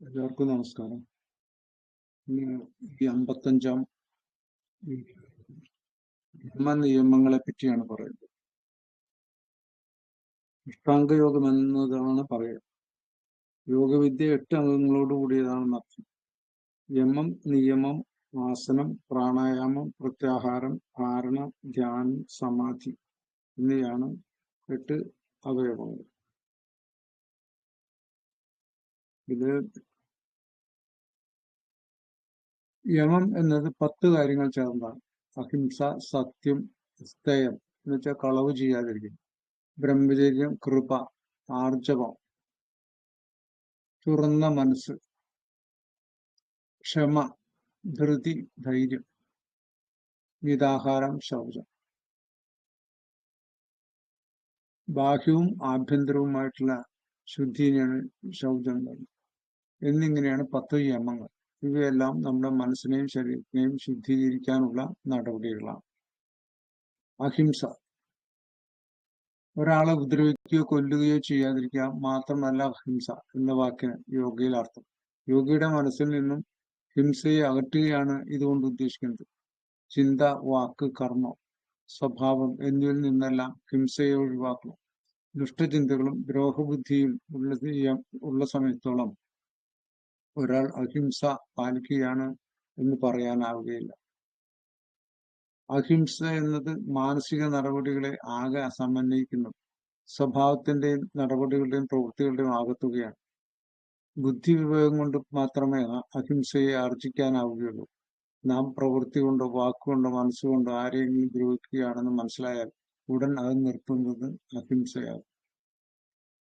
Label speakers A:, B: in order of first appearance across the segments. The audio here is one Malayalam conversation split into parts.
A: എല്ലാവർക്കും നമസ്കാരം. ഈ അമ്പത്തഞ്ചാം ബ്രഹ്മ നിയമങ്ങളെ പറ്റിയാണ് പറയുന്നത്. അഷ്ടാംഗ യോഗം എന്നതാണ് പറയുക. യോഗവിദ്യ എട്ട് അംഗങ്ങളോട് കൂടിയതാണെന്ന് അർത്ഥം. യമം നിയമം ആസനം പ്രാണായാമം പ്രത്യാഹാരം ധാരണ ധ്യാനം സമാധി എന്നിവയാണ് എട്ട് അവയവങ്ങൾ. ഇത് യമം എന്നത് പത്ത് കാര്യങ്ങൾ ചേർന്നതാണ്. അഹിംസ സത്യം സ്ഥേയം എന്ന് വെച്ചാൽ കളവ് ചെയ്യാതിരിക്കും. ബ്രഹ്മചര്യം കൃപ ആർജവം തുറന്ന മനസ്സ് ക്ഷമ ധൃതി ധൈര്യം മിതാഹാരം ശൗചം. ബാഹ്യവും ആഭ്യന്തരവുമായിട്ടുള്ള ശുദ്ധിനെയാണ് ശൗചം എന്നിങ്ങനെയാണ് പത്ത് യമങ്ങൾ ഇവയെല്ലാം നമ്മുടെ മനസ്സിനെയും ശരീരത്തിനെയും ശുദ്ധീകരിക്കാനുള്ള നടപടികളാണ് അഹിംസ. ഒരാളെ ഉപദ്രവിക്കുകയോ കൊല്ലുകയോ ചെയ്യാതിരിക്കുക മാത്രമല്ല അഹിംസ എന്ന വാക്കിന് യോഗയിൽ അർത്ഥം. യോഗിയുടെ മനസ്സിൽ നിന്നും ഹിംസയെ അകറ്റുകയാണ് ഇതുകൊണ്ട് ഉദ്ദേശിക്കുന്നത്. ചിന്ത വാക്ക് കർമ്മം സ്വഭാവം എന്നിവയിൽ നിന്നെല്ലാം ഹിംസയെ ഒഴിവാക്കണം ദുഷ്ടചിന്തകളും ദ്രോഹബുദ്ധിയും ഉള്ള ഉള്ള സമയത്തോളം ഒരാൾ അഹിംസ പാലിക്കുകയാണ് എന്ന് പറയാനാവുകയില്ല. അഹിംസ എന്നത് മാനസിക നടപടികളെ ആകെ സമന്വയിക്കുന്നു സ്വഭാവത്തിന്റെയും നടപടികളുടെയും പ്രവൃത്തികളുടെയും ആകത്തുകയാണ്. ബുദ്ധി വിവേകം കൊണ്ട് മാത്രമേ അഹിംസയെ ആർജിക്കാനാവുകയുള്ളൂ. നാം പ്രവൃത്തി കൊണ്ടോ വാക്കുകൊണ്ടോ മനസ്സുകൊണ്ടോ ആരെയെങ്കിലും ദ്രോഹിക്കുകയാണെന്ന് മനസ്സിലായാൽ ഉടൻ അത് നിർത്തുന്നത് അഹിംസയാകും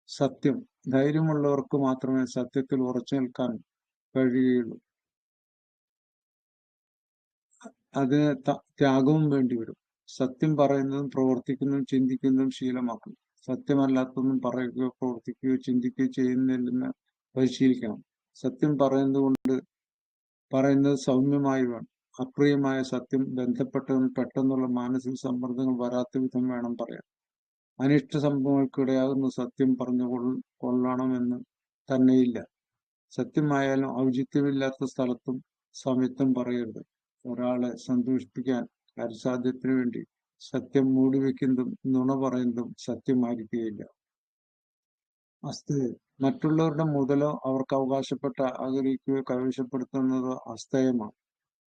A: സത്യം. ധൈര്യമുള്ളവർക്ക് മാത്രമേ സത്യത്തിൽ ഉറച്ചു നിൽക്കാൻ കഴിയുകയുള്ളൂ അത് ത്യാഗവും വേണ്ടി വരും. സത്യം പറയുന്നതും പ്രവർത്തിക്കുന്നതും ചിന്തിക്കുന്നതും ശീലമാക്കും. സത്യമല്ലാത്തതൊന്നും പറയുകയോ പ്രവർത്തിക്കുകയോ ചിന്തിക്കുകയോ ചെയ്യുന്നില്ലെന്ന് പരിശീലിക്കണം. സത്യം പറയുന്നത് കൊണ്ട് പറയുന്നത് സൗമ്യമായി വേണം. അപ്രിയമായ സത്യം ബന്ധപ്പെട്ടതും പെട്ടെന്നുള്ള മാനസിക സമ്മർദ്ദങ്ങൾ വരാത്ത വിധം വേണം പറയാൻ. അനിഷ്ട സംഭവങ്ങൾക്കിടയാകുന്ന സത്യം പറഞ്ഞു കൊള്ളണമെന്ന് തന്നെയില്ല. സത്യമായാലും ഔചിത്യമില്ലാത്ത സ്ഥലത്തും സമയത്തും പറയരുത്. ഒരാളെ സന്തോഷിപ്പിക്കാൻ കാര്യസാധ്യത്തിന് വേണ്ടി സത്യം മൂടിവെക്കുന്നതും നുണ പറയുന്നതും സത്യമായിരിക്കുകയില്ല. അസ്തയം മറ്റുള്ളവരുടെ മുതലോ അവർക്ക് അവകാശപ്പെട്ട ആഗ്രഹിക്കുകയോ കൈവശപ്പെടുത്തുന്നതോ അസ്തയമാണ്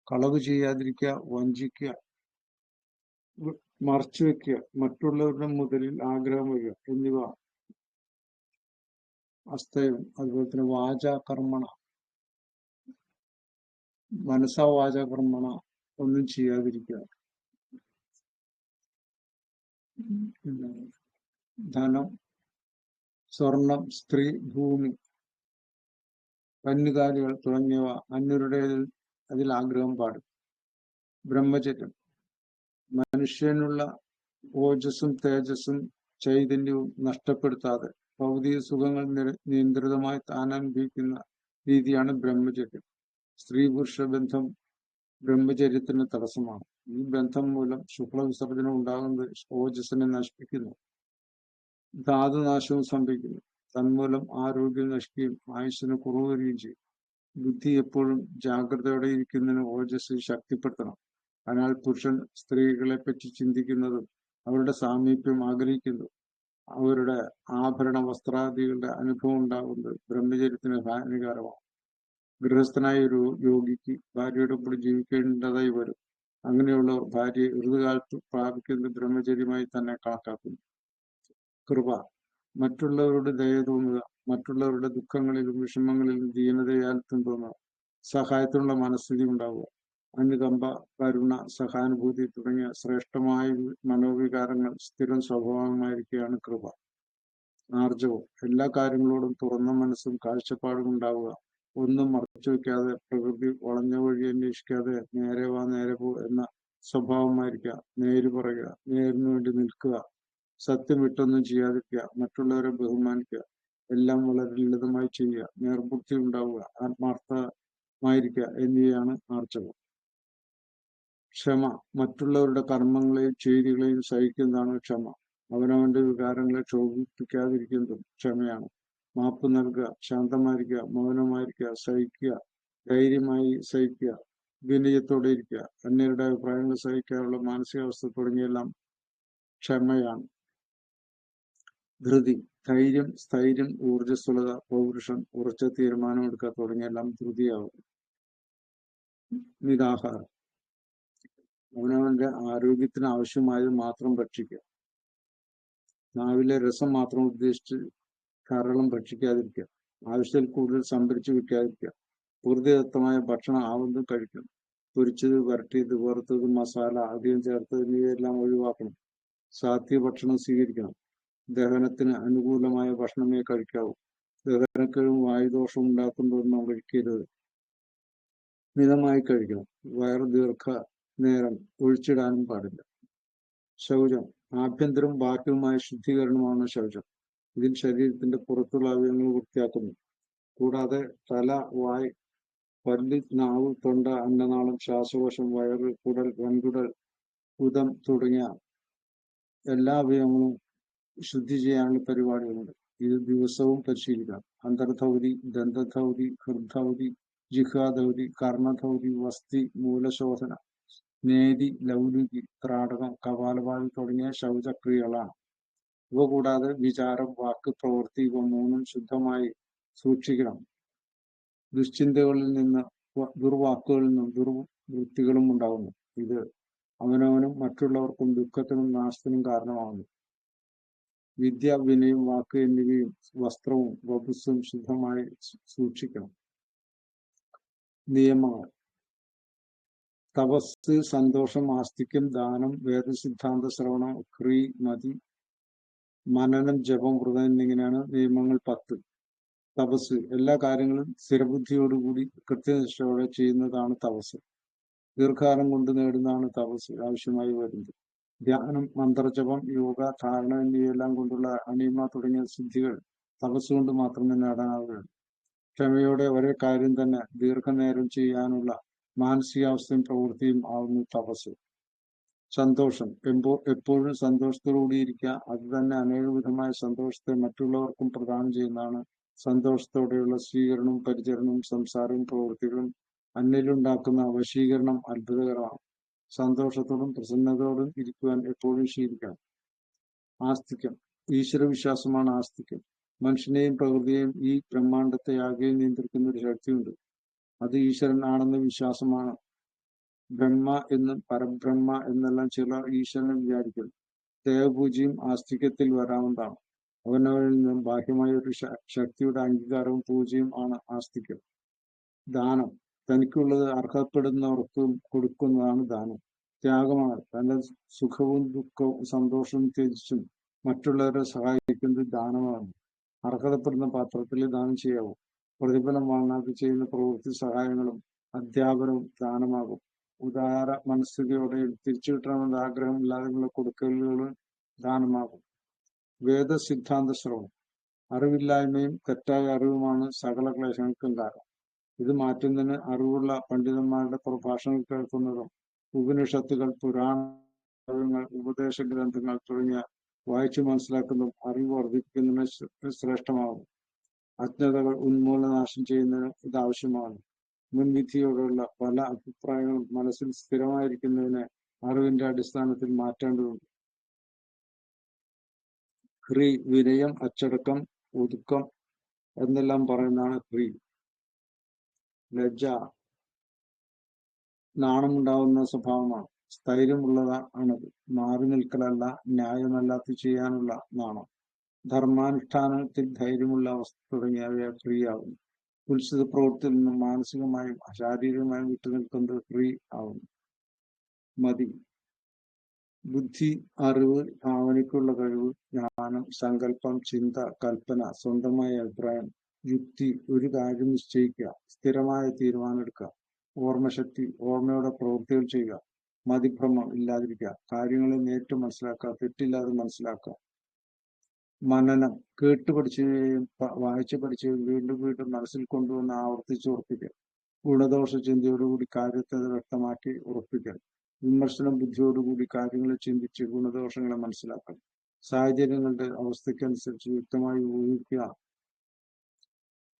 A: കളവ് ചെയ്യാതിരിക്കുക വഞ്ചിക്കുക മറച്ചു വെക്കുക മറ്റുള്ളവരുടെ മുതലിൽ ആഗ്രഹം വരിക എന്നിവ അസ്തയം അതുപോലെ തന്നെ വാചാകർമ്മണ. മനസ്സാ വാചാകർമ്മണ ഒന്നും ചെയ്യാതിരിക്കുക. ധനം സ്വർണം സ്ത്രീ ഭൂമി കന്നുകാലികൾ തുടങ്ങിയവ അന്യരുടെ അതിൽ ആഗ്രഹം പാടും. ബ്രഹ്മചര്യം. മനുഷ്യനുള്ള ഓജസ്സും തേജസ്സും ചൈതന്യവും നഷ്ടപ്പെടുത്താതെ ഭൗതിക സുഖങ്ങൾ നിയന്ത്രിതമായി താൻ അനുഭവിക്കുന്ന രീതിയാണ് ബ്രഹ്മചര്യം. സ്ത്രീ പുരുഷ ബന്ധം ബ്രഹ്മചര്യത്തിന് തടസ്സമാണ്. ഈ ബന്ധം മൂലം ശുക്ല വിസർജനം ഉണ്ടാകുന്നത് ഓജസ്സിനെ നശിപ്പിക്കുന്നു. ധാതുനാശവും സംഭവിക്കുന്നു. തന്മൂലം ആരോഗ്യം നശിക്കുകയും ആയുസ്സിന് കുറവ് വരികയും ചെയ്യും. ബുദ്ധി എപ്പോഴും ജാഗ്രതയോടെ ഇരിക്കുന്നതിന് ഓജസ് ശക്തിപ്പെടുത്തണം. അതിനാൽ പുരുഷൻ സ്ത്രീകളെ പറ്റി ചിന്തിക്കുന്നതും അവരുടെ സാമീപ്യം ആഗ്രഹിക്കുന്നു അവരുടെ ആഭരണ വസ്ത്രാദികളുടെ അനുഭവം ഉണ്ടാകുന്നത് ബ്രഹ്മചര്യത്തിന് ഹാനികാരമാണ്. ഗൃഹസ്ഥനായ ഒരു യോഗിക്ക് ഭാര്യയുടെ കൂടെ ജീവിക്കേണ്ടതായി വരും. അങ്ങനെയുള്ള ഭാര്യയെ ഋതുകാലത്ത് പ്രാപിക്കുന്നത് ബ്രഹ്മചര്യമായി തന്നെ കണക്കാക്കുന്നു. കൃപ. മറ്റുള്ളവരുടെ ദയ തോന്നുക മറ്റുള്ളവരുടെ ദുഃഖങ്ങളിലും വിഷമങ്ങളിലും ദീനതയാൽ തോന്നുക സഹായത്തിനുള്ള മനസ്ഥിതി ഉണ്ടാവുക. അനുകമ്പ കരുണ സഹാനുഭൂതി തുടങ്ങിയ ശ്രേഷ്ഠമായ മനോവികാരങ്ങൾ സ്ഥിരം സ്വഭാവമായിരിക്കുകയാണ് കൃപ. ആർജവും. എല്ലാ കാര്യങ്ങളോടും തുറന്ന മനസ്സും കാഴ്ചപ്പാടും ഉണ്ടാവുക. ഒന്നും മറച്ചു വയ്ക്കാതെ പ്രകൃതി വളഞ്ഞ വഴി അന്വേഷിക്കാതെ നേരെ വാ നേരെ പോ എന്ന സ്വഭാവമായിരിക്കുക. നേര് പറയുക. നേരിനു വേണ്ടി നിൽക്കുക. സത്യം വിട്ടൊന്നും ചെയ്യാതിരിക്കുക. മറ്റുള്ളവരെ ബഹുമാനിക്കുക. എല്ലാം വളരെ ലളിതമായി ചെയ്യുക. നേർബുദ്ധി ഉണ്ടാവുക. ആത്മാർത്ഥമായിരിക്കുക. എന്നിവയാണ് ആർജവം. ക്ഷമ മറ്റുള്ളവരുടെ കർമ്മങ്ങളെയും ചെയ്തികളെയും സഹിക്കുന്നതാണ് ക്ഷമ. അവനവന്റെ വികാരങ്ങളെ ക്ഷോഭിപ്പിക്കാതിരിക്കുന്നതും ക്ഷമയാണ്. മാപ്പ് നൽകുക ശാന്തമായിരിക്കുക മൗനമായിരിക്കുക സഹിക്കുക ധൈര്യമായി സഹിക്കുക വിനയത്തോടെ ഇരിക്കുക. അന്യരുടെ അഭിപ്രായങ്ങൾ സഹിക്കാനുള്ള മാനസികാവസ്ഥ തുടങ്ങിയെല്ലാം ക്ഷമയാണ്. ധൃതി ധൈര്യം സ്ഥൈര്യം ഊർജസ്വലത പൗരുഷം ഉറച്ച തീരുമാനമെടുക്കുക തുടങ്ങിയെല്ലാം ധൃതിയാവും. നിരാഹാരം. അവനവന്റെ ആരോഗ്യത്തിന് ആവശ്യമായത് മാത്രം ഭക്ഷിക്കുക. നാവിലെ രസം മാത്രം ഉദ്ദേശിച്ച് ധാരാളം ഭക്ഷിക്കാതിരിക്കുക. ആവശ്യത്തിൽ കൂടുതൽ സംഭരിച്ചു വെക്കാതിരിക്കുക പൂർത്തിദത്തമായ ഭക്ഷണം ആവുന്നതും കഴിക്കണം പൊരിച്ചത് വരട്ടിയത് വറുത്തത് മസാല അധികം ചേർത്തത് എന്നിവയെല്ലാം ഒഴിവാക്കണം. സാത്വിക ഭക്ഷണം സ്വീകരിക്കണം. ദഹനത്തിന് അനുകൂലമായ ഭക്ഷണമേ കഴിക്കാവൂ. ദഹനക്കിഴവും വായുദോഷവും ഉണ്ടാക്കുന്നതൊന്നും കഴിക്കരുത് മിതമായി കഴിക്കണം. വയർ ദീർഘ നേരം ഒഴിച്ചിടാനും പാടില്ല. ശൗചം ആഭ്യന്തരവും ബാഹ്യവുമായ ശുദ്ധീകരണമാണ് ശൗചം ഇതിൽ ശരീരത്തിന്റെ പുറത്തുള്ള അവയവങ്ങൾ വൃത്തിയാക്കുന്നു. കൂടാതെ തല വായ് പല്ല് നാവ് തൊണ്ട അന്നനാളം ശ്വാസകോശം വയറ് കുടൽ വൻകുടൽ ഉദം തുടങ്ങിയ എല്ലാ അവയവങ്ങളും ശുദ്ധി ചെയ്യാനുള്ള പരിപാടികളുണ്ട്. ഇത് ദിവസവും പരിശീലിക്കാം അന്തർധൗതി ദന്തധൗതി ഹൃദ്ധൗതി ജിഹാധൗതി കർണധൗതി വസ്തി മൂലശോധന നേതി ലൗലികി ത്രാടകം കപാലഭാവി തുടങ്ങിയ ശൗചക്രിയകളാണ്. ഇവ കൂടാതെ വിചാരം വാക്ക് പ്രവൃത്തി ഇവ മൂന്നും ശുദ്ധമായി സൂക്ഷിക്കണം. ദുശ്ചിന്തകളിൽ നിന്ന് ദുർവാക്കുകളിൽ നിന്നും ദുർവൃത്തികളും ഉണ്ടാകുന്നു. ഇത് അവനവനും മറ്റുള്ളവർക്കും ദുഃഖത്തിനും നാശത്തിനും കാരണമാകുന്നു. വിദ്യ വിനയം വാക്ക് എന്നിവയും വസ്ത്രവും വപുസ്സും ശുദ്ധമായി സൂക്ഷിക്കണം. നിയമങ്ങൾ. തപസ് സന്തോഷം ആസ്തിക്യം ദാനം വേദസിദ്ധാന്ത ശ്രവണം ക്രീ മതി മനനം ജപം വ്രതം എന്നിങ്ങനെയാണ് നിയമങ്ങൾ പത്ത്. തപസ് എല്ലാ കാര്യങ്ങളും സ്ഥിരബുദ്ധിയോടുകൂടി കൃത്യനിഷ്ഠയോടെ ചെയ്യുന്നതാണ് തപസ്. ദീർഘകാലം കൊണ്ട് നേടുന്നതാണ് തപസ് ആവശ്യമായി വരുന്നത്. ധ്യാനം മന്ത്രജപം യോഗ ധാരണ എന്നിവയെല്ലാം കൊണ്ടുള്ള അണിമ തുടങ്ങിയ സിദ്ധികൾ തപസ് കൊണ്ട് മാത്രമേ നേടാനാവുകയുള്ളൂ. ക്ഷമയോടെ ഒരേ കാര്യം തന്നെ ദീർഘനേരം ചെയ്യാനുള്ള മാനസികാവസ്ഥയും പ്രവൃത്തിയും ആവുന്നു തപസ്. സന്തോഷം. എമ്പോ എപ്പോഴും സന്തോഷത്തോടുകൂടി ഇരിക്കുക അത് തന്നെ അനേകവിധമായ സന്തോഷത്തെ മറ്റുള്ളവർക്കും പ്രദാനം ചെയ്യുന്നതാണ്. സന്തോഷത്തോടെയുള്ള സ്വീകരണവും പരിചരണവും സംസാരവും പ്രവൃത്തികളും അന്നിലുണ്ടാക്കുന്ന വശീകരണം അത്ഭുതകരമാണ്. സന്തോഷത്തോടും പ്രസന്നതയോടും ഇരിക്കുവാൻ എപ്പോഴും ശീലിക്കണം ആസ്തിക്യം. ഈശ്വരവിശ്വാസമാണ് ആസ്തിക്യം. മനുഷ്യനെയും പ്രകൃതിയെയും ഈ ബ്രഹ്മാണ്ടത്തെ ആകെ നിയന്ത്രിക്കുന്ന ഒരു ശക്തിയുണ്ട്. അത് ഈശ്വരൻ ആണെന്ന വിശ്വാസമാണ്. ബ്രഹ്മ എന്നും പരബ്രഹ്മ എന്നെല്ലാം ചിലർ ഈശ്വരനെ വിചാരിക്കുന്നു. ദേവപൂജയും ആസ്തിക്യത്തിൽ വരാവുന്നതാണ്. അവനവനിൽ നിന്നും ബാഹ്യമായ ഒരു ശക്തിയുടെ അംഗീകാരവും പൂജയും ആണ് ആസ്തിക്യം ദാനം. തനിക്കുള്ളത് അർഹപ്പെടുന്നവർക്ക് കൊടുക്കുന്നതാണ് ദാനം. ത്യാഗമാണ്. തന്റെ സുഖവും ദുഃഖവും സന്തോഷവും ത്യജിച്ചും മറ്റുള്ളവരെ സഹായിക്കുന്നത് ദാനമാണ്. അർഹതപ്പെടുന്ന പാത്രത്തിൽ ദാനം ചെയ്യാവൂ. പ്രതിഫലം വാങ്ങാതെ ചെയ്യുന്ന പ്രവൃത്തി സഹായങ്ങളും അധ്യാപനവും ദാനമാകും. ഉദാര മനസ്ഥിതിയോടെ തിരിച്ചു കിട്ടണമെന്ന ആഗ്രഹമില്ലാതെയുള്ള കൊടുക്കലുകളും ദാനമാകും. വേദസിദ്ധാന്ത ശ്രവണം. അറിവില്ലായ്മയും തെറ്റായ അറിവുമാണ് സകല ക്ലേശങ്ങൾക്കും കാരണം ഇത് മാറ്റുന്നതിന് അറിവുള്ള പണ്ഡിതന്മാരുടെ പ്രഭാഷണങ്ങൾ കേൾക്കുന്നതും ഉപനിഷത്തുകൾ പുരാണങ്ങൾ ഉപദേശ ഗ്രന്ഥങ്ങൾ തുടങ്ങിയ വായിച്ചു മനസ്സിലാക്കുന്നതും അറിവ് വർദ്ധിപ്പിക്കുന്നതിന് ശ്രേഷ്ഠമാകും. അജ്ഞതകൾ ഉന്മൂലനാശം ചെയ്യുന്നതിന് ഇത് ആവശ്യമാണ്. മുൻവിധിയോടുള്ള പല അഭിപ്രായങ്ങളും മനസ്സിൽ സ്ഥിരമായിരിക്കുന്നതിന് അറിവിന്റെ അടിസ്ഥാനത്തിൽ മാറ്റേണ്ടതുണ്ട്. ഹ്രീ വിനയം അച്ചടക്കം ഒതുക്കം എന്നെല്ലാം പറയുന്നതാണ് ഹ്രീ ലജ്ജ നാണമുണ്ടാവുന്ന സ്വഭാവമാണ്. സ്ഥൈര്യമുള്ളതാണത്. മാറി നിൽക്കലല്ല ന്യായമല്ലാത്ത ചെയ്യാനുള്ള നാണം. ധർമാനുഷ്ഠാനത്തിൽ ധൈര്യമുള്ള അവസ്ഥ തുടങ്ങിയവ ഫ്രീ ആകുന്നു ഉത്സിത പ്രവൃത്തിയിൽ നിന്നും മാനസികമായും ശാരീരികമായും വിട്ടുനിൽക്കുന്നത് ഫ്രീ ആവുന്നു മതി. ബുദ്ധി അറിവ് ഭാവനയ്ക്കുള്ള കഴിവ് ജ്ഞാനം സങ്കല്പം ചിന്ത കൽപ്പന സ്വന്തമായ അഭിപ്രായം യുക്തി ഒരു കാര്യം നിശ്ചയിക്കുക സ്ഥിരമായ തീരുമാനമെടുക്കുക ഓർമ്മശക്തി ഓർമ്മയുടെ പ്രവൃത്തികൾ ചെയ്യുക മതിഭ്രമം ഇല്ലാതിരിക്കുക കാര്യങ്ങളെ നേരിട്ട് മനസ്സിലാക്കുക തെറ്റില്ലാതെ മനസ്സിലാക്കുക മനനം കേട്ട് പഠിച്ചുകയും വായിച്ചു പഠിച്ചവയും വീണ്ടും വീണ്ടും മനസ്സിൽ കൊണ്ടുവന്ന് ആവർത്തിച്ച് ഉറപ്പിക്കൽ. ഗുണദോഷ ചിന്തയോടുകൂടി കാര്യത്തെ വ്യക്തമാക്കി ഉറപ്പിക്കൽ. വിമർശന ബുദ്ധിയോടുകൂടി കാര്യങ്ങളെ ചിന്തിച്ച് ഗുണദോഷങ്ങളെ മനസ്സിലാക്കണം സാഹചര്യങ്ങളുടെ അവസ്ഥയ്ക്കനുസരിച്ച് വ്യക്തമായി ഊഹിക്കുക.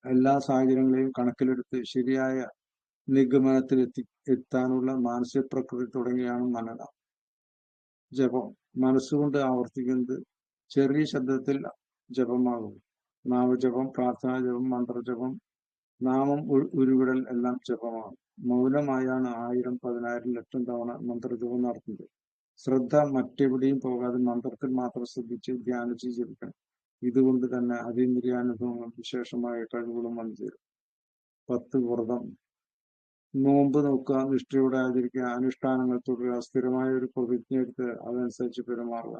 A: എല്ലാ സാഹചര്യങ്ങളെയും കണക്കിലെടുത്ത് ശരിയായ നിഗമനത്തിൽ എത്തി എത്താനുള്ള മാനസിക പ്രകൃതി തുടങ്ങിയാണ് മനന. ജപം. മനസ്സുകൊണ്ട് ആവർത്തിക്കുന്നത് ചെറിയ ശബ്ദത്തിൽ ജപമാകും. നാമജപം പ്രാർത്ഥനാ ജപം മന്ത്രജപം നാമം ഉരുവിടൽ എല്ലാം ജപമാണ് മൗനമായാണ് ആയിരം പതിനായിരം ലക്ഷം തവണ മന്ത്രജപം നടത്തുന്നത്. ശ്രദ്ധ മറ്റെവിടെയും പോകാതെ മന്ത്രത്തിൽ മാത്രം ശ്രദ്ധിച്ച് ധ്യാനിച്ച് ജപിക്കണം. ഇതുകൊണ്ട് തന്നെ അതീന്ദ്രിയാനുഭവങ്ങളും വിശേഷമായ കഴിവുകളും വന്നു ചേരും പത്ത് വ്രതം. നോമ്പ് നോക്കുക നിഷ്ഠയോടെ ആചരിക്കുക അനുഷ്ഠാനങ്ങൾ തുടരുക സ്ഥിരമായ ഒരു പ്രതിജ്ഞ എടുത്ത് അതനുസരിച്ച് പെരുമാറുക.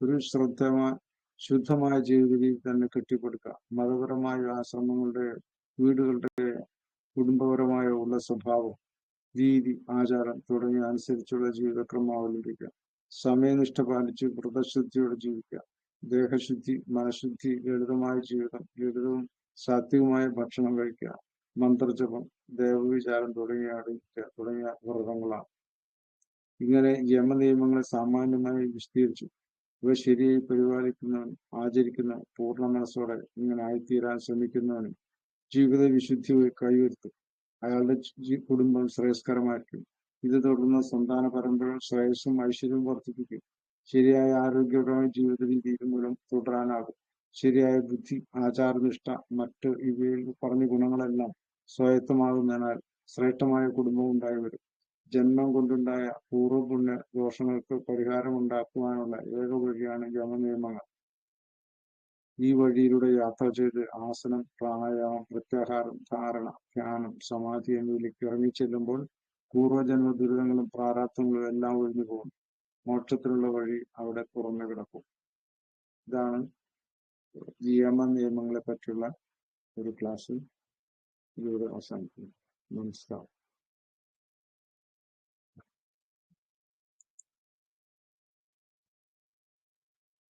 A: ഒരു ശ്രദ്ധമായ ശുദ്ധമായ ജീവിത രീതി തന്നെ കെട്ടിപ്പടുക്കുക മതപരമായ ആശ്രമങ്ങളുടെ വീടുകളുടെ കുടുംബപരമായ ഉള്ള സ്വഭാവം രീതി ആചാരം തുടങ്ങിയ അനുസരിച്ചുള്ള ജീവിതക്രമം അവലംബിക്കുക സമയനിഷ്ഠ പാലിച്ച് വ്രതശുദ്ധിയോടെ ജീവിക്കുക. ദേഹശുദ്ധി മനഃശുദ്ധി ലളിതമായ ജീവിതം ലളിതവും സാത്വികമായ ഭക്ഷണം കഴിക്കുക. മന്ത്രജപം ദേവവിചാരം തുടങ്ങിയ അടുക്കുക തുടങ്ങിയ വ്രതങ്ങളാണ്. ഇങ്ങനെ യമനിയമങ്ങളെ സാമാന്യമായി വിശദീകരിച്ചു. ഇവ ശരിയായി പരിപാലിക്കുന്നവൻ ആചരിക്കുന്ന പൂർണ മനസ്സോടെ ഇങ്ങനെ ആയിത്തീരാൻ ശ്രമിക്കുന്നവനും ജീവിത വിശുദ്ധി കൈവരുത്തും. അയാളുടെ കുടുംബം ശ്രേയസ്കരമായിരിക്കും. ഇത് തുടർന്ന് സന്താന പരമ്പര ശ്രേയസ്സും ഐശ്വര്യവും വർദ്ധിപ്പിക്കും. ശരിയായ ആരോഗ്യപരമായ ജീവിത രീതി ഇത് മൂലം തുടരാനാകും. ശരിയായ ബുദ്ധി ആചാരനിഷ്ഠ മറ്റ് ഇവയിൽ പറഞ്ഞ ഗുണങ്ങളെല്ലാം സ്വായത്തമാകുന്നതിനാൽ ശ്രേഷ്ഠമായ കുടുംബം ഉണ്ടായി വരും. ജന്മം കൊണ്ടുണ്ടായ പൂർവപുണ്യ ദോഷങ്ങൾക്ക് പരിഹാരം ഉണ്ടാക്കുവാനുള്ള ഏക വഴിയാണ് യമനിയമങ്ങൾ. ഈ വഴിയിലൂടെ യാത്ര ചെയ്ത് ആസനം പ്രാണായാമം പ്രത്യാഹാരം ധാരണ ധ്യാനം സമാധി എന്നിവയിലേക്ക് ഇറങ്ങിച്ചെല്ലുമ്പോൾ പൂർവജന്മ ദുരിതങ്ങളും പ്രാരാബ്ദങ്ങളും എല്ലാം ഒഴിഞ്ഞു പോകും മോക്ഷത്തിനുള്ള വഴി അവിടെ തുറന്നു കിടക്കും. ഇതാണ് യമ നിയമങ്ങളെ പറ്റിയുള്ള ഒരു ക്ലാസ് ഇതിലൂടെ അവസാനിക്കുന്നു. നമസ്കാരം.